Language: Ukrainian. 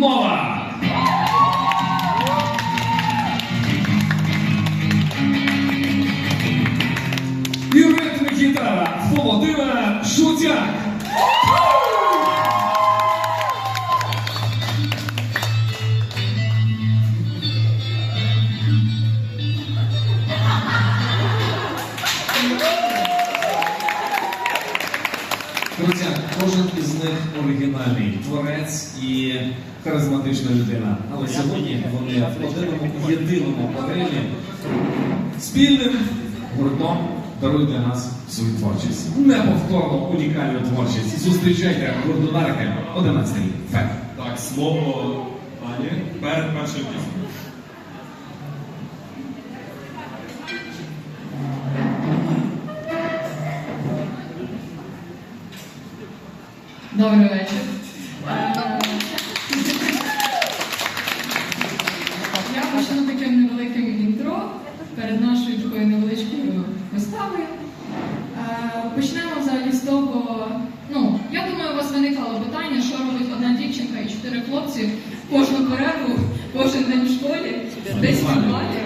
উম্মাওয়া Друзі, кожен із них оригінальний творець і харизматична людина. Але сьогодні вони в одному єдиному моделі спільним гуртом дарують для нас свою творчість. Неповторно унікальну творчість. Зустрічайте гуртодарки 11 фет. Так, слово Ані перед першою піснею. Добрий вечір. Е, Я почну таким невеликим інтро перед нашою такою невеличкою виставою. Е, Почнемо взагалі з того, ну, я думаю, у вас виникало питання, що робить одна дівчинка і чотири хлопці кожну перерву, кожен день в школі, десь в підвалі.